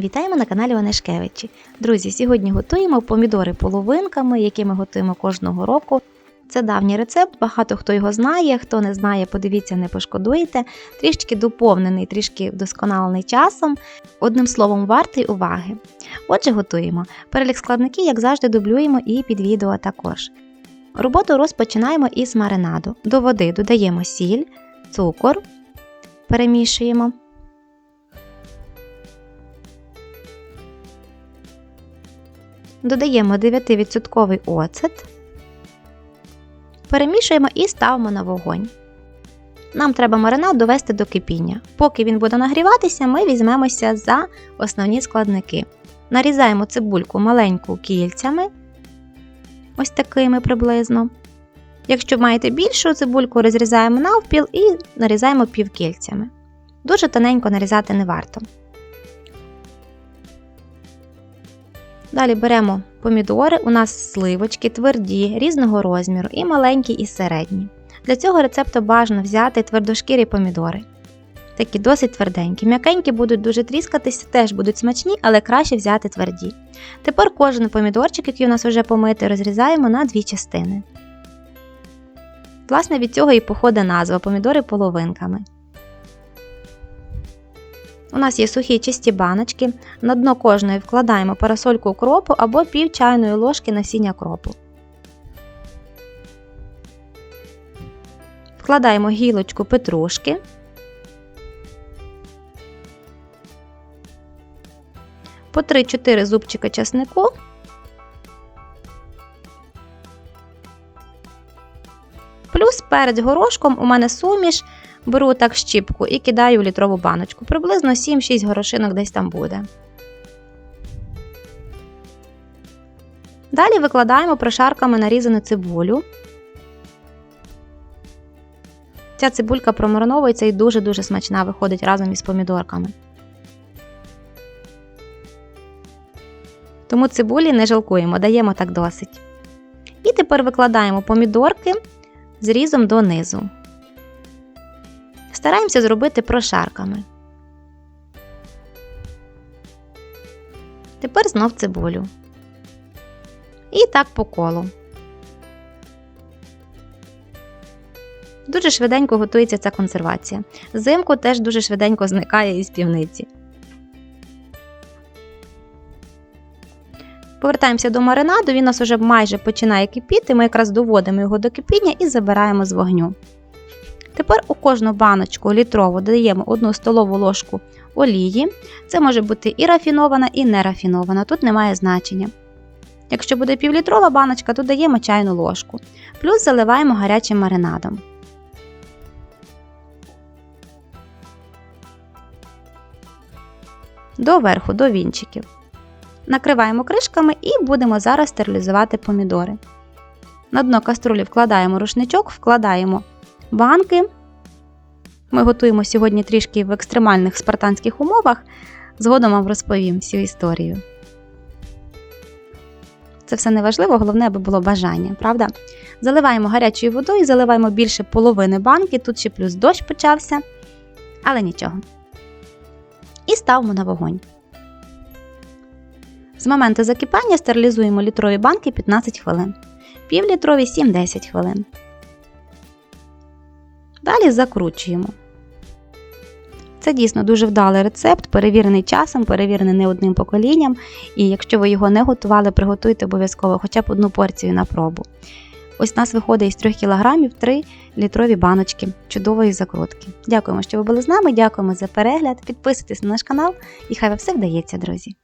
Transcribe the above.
Вітаємо на каналі Онешкевичі. Друзі, сьогодні готуємо помідори половинками, які ми готуємо кожного року. Це давній рецепт, багато хто його знає, хто не знає, подивіться, не пошкодуєте. Трішки доповнений, трішки вдосконалений часом. Одним словом, вартий уваги. Отже, готуємо. Перелік складників, як завжди, дублюємо і під відео також. Роботу розпочинаємо із маринаду. До води додаємо сіль, цукор, перемішуємо. Додаємо 9% оцет, перемішуємо і ставимо на вогонь. Нам треба маринад довести до кипіння. Поки він буде нагріватися, ми візьмемося за основні складники. Нарізаємо цибульку маленьку кільцями, ось такими приблизно. Якщо маєте більшу цибульку, розрізаємо навпіл і нарізаємо півкільцями. Дуже тоненько нарізати не варто. Далі беремо помідори, у нас сливочки тверді, різного розміру, і маленькі, і середні. Для цього рецепту бажано взяти твердошкірі помідори. Такі досить тверденькі. М'якенькі будуть дуже тріскатися, теж будуть смачні, але краще взяти тверді. Тепер кожен помідорчик, який у нас вже помитий, розрізаємо на дві частини. Власне, від цього і походить назва помідори половинками. У нас є сухі чисті баночки. На дно кожної вкладаємо парасольку укропу або пів чайної ложки насіння кропу. Вкладаємо гілочку петрушки. По 3-4 зубчика часнику. Плюс перед горошком у мене суміш беру так щіпку і кидаю в літрову баночку. Приблизно 7-6 горошинок десь там буде. Далі викладаємо прошарками нарізану цибулю. Ця цибулька промариновується і дуже-дуже смачна виходить разом із помідорками. Тому цибулі не жалкуємо, даємо так досить. І тепер викладаємо помідорки зрізом донизу. Стараємося зробити прошарками. Тепер знов цибулю. І так по колу. Дуже швиденько готується ця консервація. Зимку теж дуже швиденько зникає із півниці. Повертаємося до маринаду, він у нас вже майже починає кипіти. Ми якраз доводимо його до кипіння і забираємо з вогню. Тепер у кожну баночку літрову додаємо 1 столову ложку олії. Це може бути і рафінована, і нерафінована, тут немає значення. Якщо буде півлітрова баночка, то даємо чайну ложку. Плюс заливаємо гарячим маринадом. До верху, до вінчиків. Накриваємо кришками і будемо зараз стерилізувати помідори. На дно каструлі вкладаємо рушничок, вкладаємо банки. Ми готуємо сьогодні трішки в екстремальних спартанських умовах. Згодом вам розповім всю історію. Це все не важливо, головне, аби було бажання, правда? Заливаємо гарячою водою, заливаємо більше половини банки, тут ще плюс дощ почався, але нічого. І ставимо на вогонь. З моменту закипання стерилізуємо літрові банки 15 хвилин, півлітрові 7-10 хвилин. Далі закручуємо. Це дійсно дуже вдалий рецепт, перевірений часом, перевірений не одним поколінням. І якщо ви його не готували, приготуйте обов'язково хоча б одну порцію на пробу. Ось у нас виходить із 3 кг 3 літрові баночки чудової закрутки. Дякуємо, що ви були з нами. Дякуємо за перегляд. Підписуйтесь на наш канал і хай вам все вдається, друзі!